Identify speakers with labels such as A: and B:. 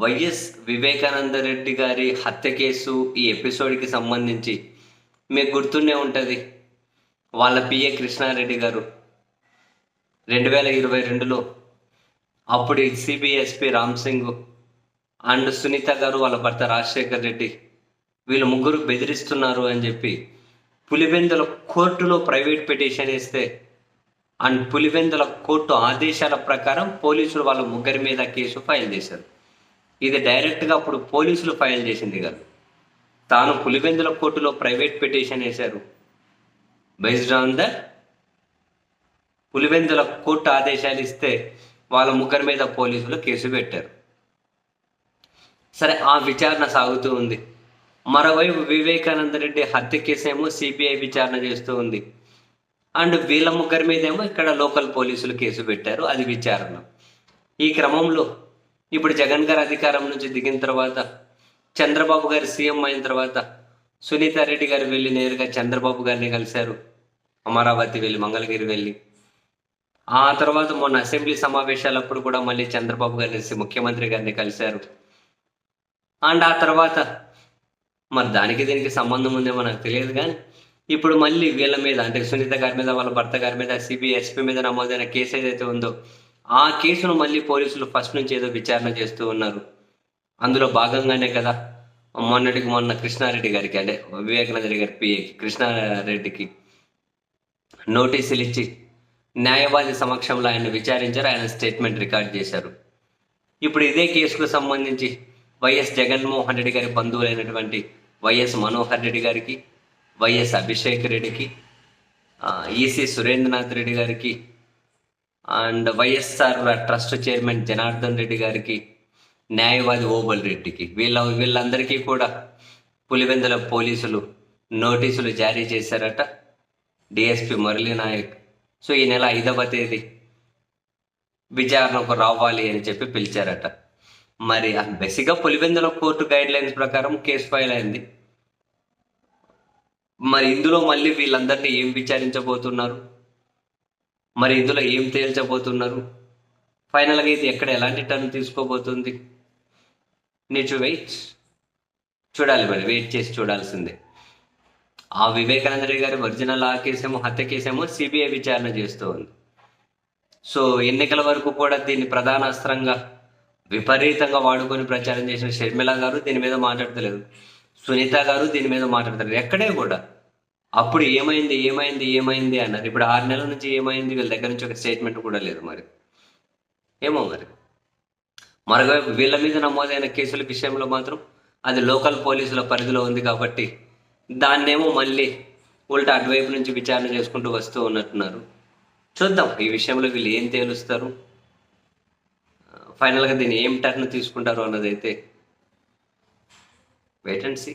A: YS Vivekananda Reddy గారి హత్య case ఈ ఎపిసోడ్కి సంబంధించి మీకు గుర్తునే ఉంటుంది. వాళ్ళ పిఏ కృష్ణారెడ్డి గారు రెండు వేల ఇరవై రెండులో అప్పుడు సిబిఎస్పి రామ్ సింగ్ అండ్ సునీత గారు వాళ్ళ భర్త రాజశేఖర్ రెడ్డి వీళ్ళు ముగ్గురు బెదిరిస్తున్నారు అని చెప్పి పులివెందుల కోర్టులో ప్రైవేట్ పిటిషన్ ఇస్తే అండ్ పులివెందుల కోర్టు ఆదేశాల ప్రకారం పోలీసులు వాళ్ళ ముగ్గురి మీద కేసు ఫైల్ చేశారు. ఇది డైరెక్ట్గా అప్పుడు పోలీసులు ఫైల్ చేసింది కాదు. తాను పులివెందుల కోర్టులో ప్రైవేట్ పిటిషన్ వేశారు. Based on the Pulivendula court ఆదేశాలు ఇస్తే వాళ్ళ ముగ్గురి మీద పోలీసులు కేసు పెట్టారు. సరే ఆ విచారణ సాగుతూ ఉంది. మరోవైపు వివేకానంద రెడ్డి హత్య కేసేమో సిబిఐ విచారణ చేస్తూ ఉంది. అండ్ వీళ్ళ ముగ్గురి మీదేమో ఇక్కడ లోకల్ పోలీసులు కేసు పెట్టారు. అది విచారణ. ఈ క్రమంలో ఇప్పుడు జగన్ గారు అధికారం నుంచి దిగిన తర్వాత చంద్రబాబు గారు సీఎం అయిన తర్వాత సునీత రెడ్డి గారు వెళ్ళి నేరుగా చంద్రబాబు గారిని కలిశారు. అమరావతి వెళ్ళి మంగళగిరి వెళ్ళి. ఆ తర్వాత మొన్న అసెంబ్లీ సమావేశాలప్పుడు కూడా మళ్ళీ చంద్రబాబు గారిని కలిసి ముఖ్యమంత్రి గారిని కలిశారు. అండ్ ఆ తర్వాత మరి దానికి దీనికి సంబంధం ఉందేమో నాకు తెలియదు కానీ ఇప్పుడు మళ్ళీ వీళ్ళ మీద అంటే సునీత గారి మీద వాళ్ళ భర్త గారి మీద సిబిఐ ఎస్పీ మీద నమోదైన కేసు ఏదైతే ఉందో ఆ కేసును మళ్ళీ పోలీసులు ఫస్ట్ నుంచి ఏదో విచారణ చేస్తూ ఉన్నారు. అందులో భాగంగానే కదా మొన్నటికి మొన్న కృష్ణారెడ్డి గారికి అంటే వివేకానందరెడ్డి గారి పిఏ కృష్ణారెడ్డికి నోటీసులు ఇచ్చి న్యాయవాది సమక్షంలో ఆయన విచారించారు ఆయన స్టేట్మెంట్ రికార్డ్ చేశారు. ఇప్పుడు ఇదే కేసుకు సంబంధించి వైఎస్ జగన్మోహన్ రెడ్డి గారి బంధువులైనటువంటి వైఎస్ మనోహర్ రెడ్డి గారికి వైఎస్ అభిషేక్ రెడ్డికి ఈసీ సురేంద్రనాథ్ రెడ్డి గారికి and YSR trust chairman Janardhan Reddy గారికి న్యాయవాది ఓబల్ రెడ్డికి వీళ్ళ వీళ్ళందరికీ కూడా పులివెందుల పోలీసులు నోటీసులు జారీ చేశారట డిఎస్పి మురళీ నాయక్. సో ఈ నెల ఐదవ తేదీ విచారణకు రావాలి అని చెప్పి పిలిచారట. మరి బేసిక్గా పులివెందుల కోర్టు గైడ్ లైన్స్ ప్రకారం కేసు ఫైల్ అయింది. మరి ఇందులో మళ్ళీ వీళ్ళందరినీ ఏం విచారించబోతున్నారు? మరి ఇందులో ఏం తేల్చబోతున్నారు? ఫైనల్గా ఇది ఎక్కడ ఎలాంటి టర్న్ తీసుకోబోతుంది? నీచు వెయిట్ చూడాలి మరి వెయిట్ చేసి చూడాల్సిందే. ఆ వివేకానంద రెడ్డి గారి ఒరిజినల్ ఆ కేసేమో హత్య కేసేమో సిబిఐ విచారణ చేస్తూ ఉంది. సో ఎన్నికల వరకు కూడా దీన్ని ప్రధాన అస్త్రంగా విపరీతంగా వాడుకొని ప్రచారం చేసిన షర్మిల గారు దీని మీద మాట్లాడతలేదు. సునీత గారు దీని మీద మాట్లాడతలేదు. ఎక్కడే కూడా అప్పుడు ఏమైంది ఏమైంది ఏమైంది అన్నారు ఇప్పుడు ఆరు నెలల నుంచి ఏమైంది? వీళ్ళ దగ్గర నుంచి ఒక స్టేట్మెంట్ కూడా లేదు మరి. ఏమో మరి. మరొక వీళ్ళ మీద నమోదైన కేసుల విషయంలో మాత్రం అది లోకల్ పోలీసుల పరిధిలో ఉంది కాబట్టి దాన్నేమో మళ్ళీ ఉల్టా అటువైపు నుంచి విచారణ చేసుకుంటూ వస్తూ ఉన్నట్టున్నారు. చూద్దాం ఈ విషయంలో వీళ్ళు ఏం తేలుస్తారు? ఫైనల్గా దీన్ని ఏం టర్న్ తీసుకుంటారు అన్నదైతే వెయిట్ అండ్ సీ